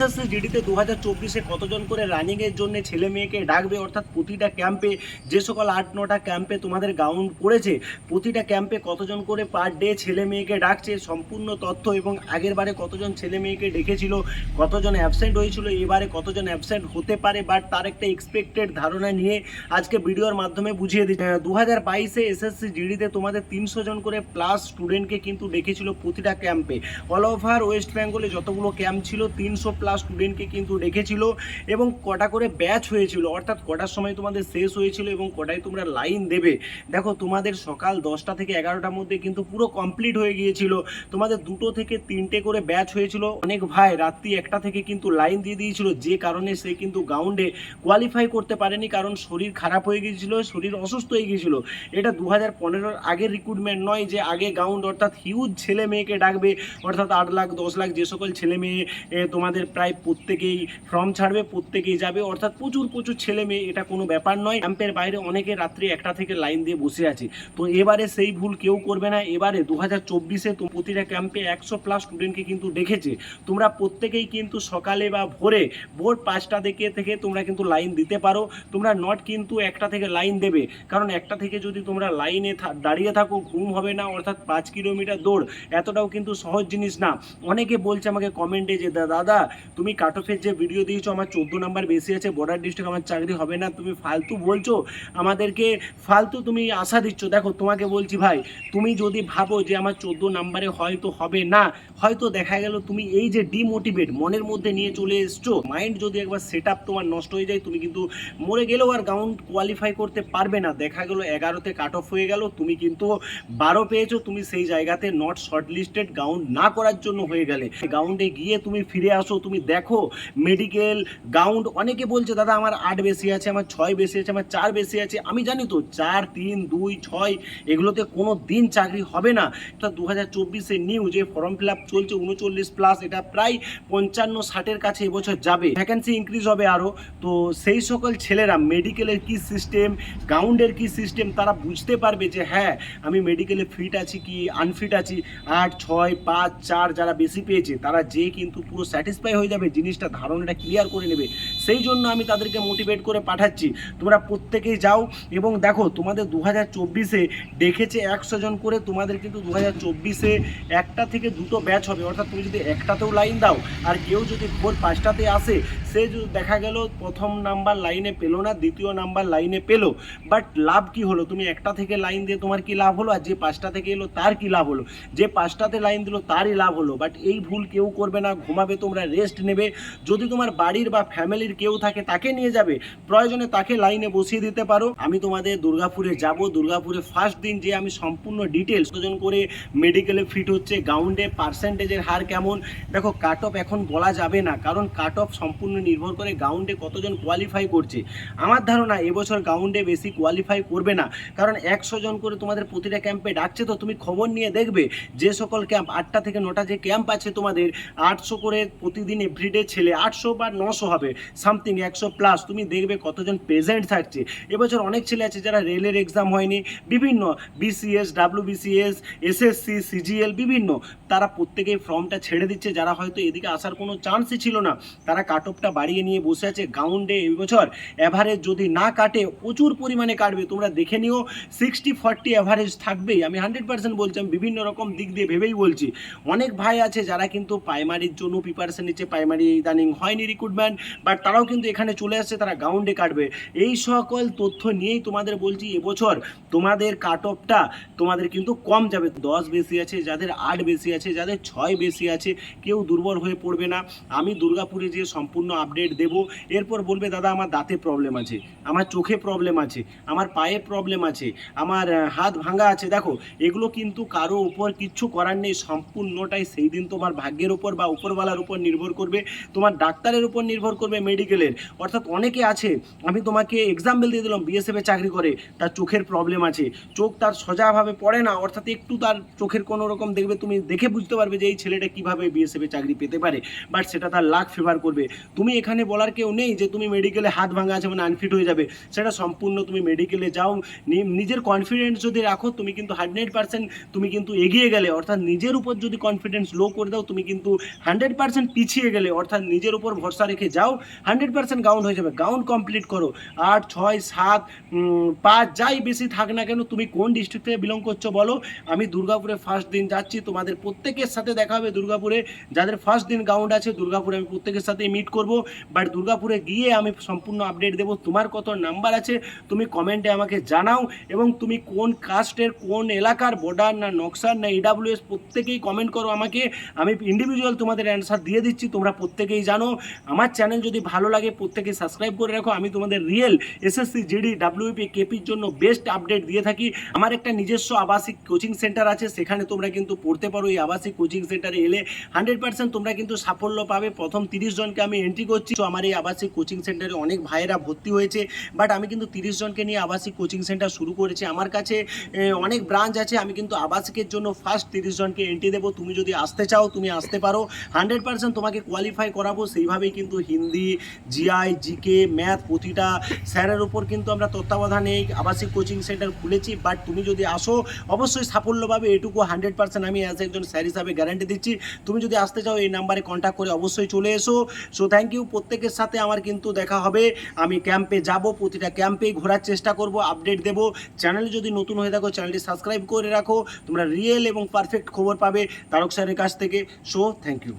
SSC জিডিতে দু হাজার চব্বিশে কতজন করে রানিংয়ের জন্য ছেলে মেয়েকে ডাকবে? অর্থাৎ প্রতিটা ক্যাম্পে যে সকল আট, নটা ক্যাম্পে তোমাদের গাউন্ড পড়েছে, প্রতিটা ক্যাম্পে কতজন করে পার ডে ছেলে মেয়েকে ডাকছে? সম্পূর্ণ তথ্য এবং আগের বারে কতজন ছেলে মেয়েকে ডেকেছিল, কতজন অ্যাবসেন্ট হয়েছিল, এবারে কতজন অ্যাবসেন্ট হতে পারে বাট তার একটা এক্সপেক্টেড ধারণা নিয়ে আজকে ভিডিওর মাধ্যমে বুঝিয়ে দিচ্ছি। দু হাজার বাইশে এসএসসি জিডিতে তোমাদের তিনশো জন করে প্লাস স্টুডেন্টকে কিন্তু ডেকেছিল প্রতিটা ক্যাম্পে অল ওভার ওয়েস্ট বেঙ্গলে যতগুলো ক্যাম্প ছিল, তিনশো প্লাস স্টুডেন্টকে কিন্তু ডেকেছিল এবং কটা করে ব্যাচ হয়েছিল, অর্থাৎ কটার সময় তোমাদের শেষ হয়েছিল এবং কটায় তোমরা লাইন দেবে। দেখো, তোমাদের সকাল দশটা থেকে এগারোটার মধ্যে কিন্তু পুরো কমপ্লিট হয়ে গিয়েছিল। তোমাদের দুটো থেকে তিনটে করে ব্যাচ হয়েছিল। অনেক ভাই রাত্রি একটা থেকে কিন্তু লাইন দিয়ে দিয়েছিল, যে কারণে সে কিন্তু গ্রাউন্ডে কোয়ালিফাই করতে পারেনি, কারণ শরীর খারাপ হয়ে গিয়েছিল, শরীর অসুস্থ হয়ে গিয়েছিল। এটা দু হাজার পনেরোর আগের রিক্রুটমেন্ট নয় যে আগে গ্রাউন্ড অর্থাৎ হিউজ ছেলে মেয়েকে ডাকবে, অর্থাৎ আট লাখ, দশ লাখ যে সকল ছেলে মেয়ে তোমাদের প্রায় প্রত্যেকেই ফর্ম ছাড়বে, প্রত্যেকেই যাবে। অর্থাৎ প্রচুর প্রচুর ছেলে মেয়ে, এটা কোনো ব্যাপার নয়। ক্যাম্পের বাইরে অনেকে রাত্রি একটা থেকে লাইন দিয়ে বসে আছে। তো এবারে সেই ভুল কেউ করবে না। এবারে দু হাজার চব্বিশে তো প্রতিটা ক্যাম্পে একশো প্লাস স্টুডেন্টকে কিন্তু ডেকেছে। তোমরা প্রত্যেকেই কিন্তু সকালে বা ভোরে ভোর পাঁচটা থেকে থেকে তোমরা কিন্তু লাইন দিতে পারো। তোমরা নট কিন্তু একটা থেকে লাইন দেবে। কারণ একটা থেকে যদি তোমরা লাইনে দাঁড়িয়ে থাকো, ঘুম হবে না, অর্থাৎ পাঁচ কিলোমিটার দৌড়, এতটাও কিন্তু সহজ জিনিস না। অনেকে বলছে আমাকে কমেন্টে যে, "দা- দাদা তুমি কাট অফের যে ভিডিও দিয়েছ, আমার চোদ্দ নাম্বার বেশি আছে বর্ডার ডিস্ট্রিক্ট আমার চাকরি হবে না, তুমি ফালতু বলছো, আমাদেরকে ফালতু তুমি আশা দিচ্ছ। দেখো, তোমাকে বলছি ভাই, তুমি যদি ভাবো যে আমার চোদ্দ নাম্বারে হয়তো হবে না, হয়তো দেখা গেল তুমি এই যে ডিমোটিভেট মনের মধ্যে নিয়ে চলে এসছো মাইন্ড যদি একবার সেট আপ তোমার নষ্ট হয়ে যায়, তুমি কিন্তু মরে গেলেও আর গাউন্ড কোয়ালিফাই করতে পারবে না। দেখা গেলো এগারোতে কাট অফ হয়ে গেল, তুমি কিন্তু বারো পেয়েছ, তুমি সেই জায়গাতে নট শর্টলিস্টেড গাউন্ড না করার জন্য হয়ে গেলে। গাউন্ডে গিয়ে তুমি ফিরে আসো, তুমি দেখো মেডিকেল গাউন্ড অনেকে বলছে, দাদা, আমার আট বেশি আছে, আমার ছয় বেশি আছে, আমার চার বেশি আছে। আমি জানি তো, চার, তিন, দুই, ছয়, এগুলোতে কোনো দিন চাকরি হবে না। এটা দু হাজার চব্বিশে নিউ যে ফর্ম ফিল আপ চলছে, উনচল্লিশ প্লাস এটা প্রায় পঞ্চান্ন, ষাটের কাছে এবছর যাবে। ভ্যাকেন্সি ইনক্রিজ হবে আরও তো সেই সকল ছেলেরা মেডিকেলের কি সিস্টেম গাউন্ডের কি সিস্টেম তারা বুঝতে পারবে যে হ্যাঁ আমি মেডিকেলে ফিট আছি কি আনফিট আছি? আট, ছয়, পাঁচ, চার যারা বেশি পেয়েছে, তারা যে কিন্তু পুরো স্যাটিসফাই হয়ে যাবে। জিনিসটা ধারণাটা ক্লিয়ার করে নেবে। সেই জন্য আমি তাদেরকে মোটিভেট করে পাঠাচ্ছি। তোমরা প্রত্যেকেই যাও এবং দেখো, তোমাদের দু হাজার চব্বিশে দেখেছে একশো জন করে, তোমাদের কিন্তু দু হাজার চব্বিশে একটা থেকে দুটো ব্যাচ হবে। অর্থাৎ তুমি যদি একটাতেও লাইন দাও আর কেউ যদি ভোর পাঁচটাতে আসে, সে দেখা গেল প্রথম নাম্বার লাইনে পেল না, দ্বিতীয় নাম্বার লাইনে পেল বাট লাভ কি হলো? তুমি একটা থেকে লাইন দিয়ে তোমার কি লাভ হলো? আর যে পাঁচটা থেকে এলো, তার কি লাভ হলো? যে পাঁচটাতে লাইন দিল, তারই লাভ হলো। বাট এই ভুল কেউ করবে না, ঘুমাবে, তোমরা রেস্ট নেবে। যদি তোমার বাড়ির বা ফ্যামিলির কেউ থাকে তাকে নিয়ে যাবে। প্রয়োজনে তাকে লাইনে বসিয়ে দিতে পারো। আমি তোমাদের দুর্গাপুরে যাব। দুর্গাপুরে ফার্স্ট দিন যে আমি সম্পূর্ণ ডিটেলস কতজন করে মেডিকেলে ফিট হচ্ছে গাউন্ডে পার্সেন্টেজের হার কেমন। দেখো কাট অফ এখন বলা যাবে না, কারণ কাট অফ সম্পূর্ণ নির্ভর করে গাউন্ডে কতজন কোয়ালিফাই করছে। আমার ধারণা এবছর গাউন্ডে বেশি কোয়ালিফাই করবে না, কারণ একশো জন করে তোমাদের প্রতিটা ক্যাম্পে ডাকছে তো তুমি খবর নিয়ে দেখবে। যে সকল ক্যাম্প আটটা থেকে নটা যে ক্যাম্প আছে তোমাদের, আটশো করে প্রতিদিন এভরিডে ছেলে আটশো বা নশো হবে। সামথিং, একশো প্লাস। তুমি দেখবে কতজন প্রেজেন্ট থাকছে। এবছর অনেক ছেলে আছে যারা রেলের এক্সাম হয়নি। বিভিন্ন BCS W BCS SSC CGL বিভিন্ন। তারা প্রত্যেকেই ফর্মটা ছেড়ে দিচ্ছে। যারা হয়তো এদিকে আসার কোনো চান্সই ছিল না, তারা কাট অফটা বাড়িয়ে নিয়ে বসে আছে গাউন্ডে এবছর অ্যাভারেজ যদি না কাটে, প্রচুর পরিমাণে কাটবে। তোমরা দেখে নিও সিক্সটি ফর্টি অ্যাভারেজ থাকবেই। আমি হান্ড্রেড পার্সেন্ট বলছি, আমি বিভিন্ন রকম দিক দিয়ে ভেবেই বলছি। অনেক ভাই আছে যারা কিন্তু প্রাইমারির জন্য প্রিপারেশন নিচ্ছে। প্রাইমারি ইদানিং হয়নি রিক্রুটমেন্ট বাট তারাও কিন্তু এখানে চলে আসছে, তারা গাউন্ডে কাটবে। এই সকল তথ্য নিয়েই তোমাদের বলছি, এবছর তোমাদের কাট অফটা তোমাদের কিন্তু কম যাবে। দশ বেশি আছে, যাদের আট বেশি আছে, যাদের ছয় বেশি আছে, কেউ দুর্বল হয়ে পড়বে না। আমি দুর্গাপুরে যে সম্পূর্ণ আপডেট দেব, এরপর বলবে, দাদা, আমার দাঁতে প্রবলেম আছে, আমার চোখে প্রবলেম আছে, আমার পায়ে প্রবলেম আছে, আমার হাত ভাঙা আছে। দেখো, এগুলো কিন্তু কারও উপর কিচ্ছু করার নেই, সম্পূর্ণটাই সেই দিন তোমার ভাগ্যের উপর বা উপরওয়ালার উপর নির্ভর করবে। তোমার ডাক্তারের উপর নির্ভর করবে মেডিকেলের অর্থাৎ অনেকে আছে, আমি তোমাকে এক্সাম্পল দিয়ে দিলাম বিএসএফ চাকরি করে, তার চোখের প্রবলেম আছে। চোখ তার সোজাভাবে পড়ে না, অর্থাৎ একটু তার চোখের কোনো রকম দেখবে, তুমি দেখে বুঝতে পারবে যে এই ছেলেটা কীভাবে বিএসএফ চাকরি পেতে পারে বাট সেটা তার লাক ফেভার করবে। তুমি এখানে বলার কেউ নেই যে তুমি মেডিকেলে হাত ভাঙা আছে মানে আনফিট হয়ে যাবে। সেটা সম্পূর্ণ তুমি মেডিকেলে যাও নিজের কনফিডেন্স যদি রাখো, তুমি কিন্তু হান্ড্রেড পার্সেন্ট তুমি কিন্তু এগিয়ে গেলে, অর্থাৎ নিজের উপর যদি কনফিডেন্স লো করে দাও, তুমি কিন্তু হান্ড্রেড পার্সেন্ট পিছিয়ে গেলে, অর্থাৎ নিজের উপর ভরসা রেখে যাও হান্ড্রেড পার্সেন্ট গাউন হয়ে যাবে। গাউন কমপ্লিট করো। আট, ছয়, সাত পাঁচ, যাই বেশি থাক না কেন, তুমি কোন ডিস্ট্রিক্ট থেকে বিলং করছ বলো। আমি দুর্গাপুরে ফার্স্ট দিন যাচ্ছি, তোমাদের প্রত্যেকের সাথে দেখা হবে দুর্গাপুরে। যাদের ফার্স্ট দিন গাউন্ড আছে, দুর্গাপুরে আমি প্রত্যেকের সাথে মিট করব। বাট দুর্গাপুরে গিয়ে আমি সম্পূর্ণ আপডেট দেবো। তোমার কত নাম্বার আছে, তুমি কমেন্টে আমাকে জানাও। এবং তুমি কোন কাস্টের কোন এলাকার বর্ডার না নকশার, না ইডাব্লিউএস প্রত্যেকেই কমেন্ট করো আমাকে। আমি ইন্ডিভিজুয়াল তোমাদের অ্যান্সার দিয়ে দিচ্ছি, তোমরা প্রত্যেকেই জানো। আমার চ্যানেল যদি ভালো লাগে, প্রত্যেকে সাবস্ক্রাইব করে রাখো। আমি তোমাদের রিয়েল এসএসসি জিডি ডাব্লিউপি কেপির জন্য বেস্ট আপডেট দিয়ে থাকি। আমার একটা নিজস্ব আবাসিক কোচিং সেন্টার আছে, সেখানে তোমরা কিন্তু পড়তে পারো। এই আবাসিক কোচিং সেন্টারে এলে হান্ড্রেড পার্সেন্ট তোমরা কিন্তু সাফল্য পাবে। প্রথম তিরিশ জনকে আমি এন্ট্রি করছি। তো আমার এই আবাসিক কোচিং সেন্টারে অনেক ভাইয়েরা ভর্তি হয়েছে। বাট আমি কিন্তু তিরিশ জনকে নিয়ে আবাসিক কোচিং সেন্টার শুরু করেছি। আমার কাছে অনেক ব্রাঞ্চ আছে। আমি কিন্তু আবাসিকের জন্য ফার্স্ট তিরিশ জনকে এন্ট্রি দেবো। তুমি যদি আসতে চাও, তুমি আসতে পারো। হান্ড্রেড পার্সেন্ট তোমাকে কোয়ালিফাই করাবো। সেইভাবেই কিন্তু হিন্দি জিআই জিকে ম্যাথ প্রতিটা স্যারের উপর কিন্তু আমরা তত্ত্বাবধানে আবাসিক কোচিং সেন্টার খুলেছি। বাট তুমি যদি আসো, অবশ্যই সাফল্য পাবে এটুকু হান্ড্রেড পার্সেন্ট আমি অ্যাজ একজন স্যার হিসাবে গ্যারান্টি দিচ্ছি। তুমি যদি আসতে চাও, এই নাম্বারে কন্ট্যাক্ট করে অবশ্যই চলে এসো। সো থ্যাংক ইউ প্রত্যেকের সাথে আমার কিন্তু দেখা হবে। আমি ক্যাম্পে যাব, প্রতিটা ক্যাম্পে ঘোরার চেষ্টা করব আপডেট দেবো। চ্যানেলে যদি নতুন হয়ে থাকো চ্যানেলটি সাবস্ক্রাইব করে রাখো। তোমরা রিয়েল এবং পারফেক্ট খবর পাবে তারক স্যারের কাছ থেকে। So thank you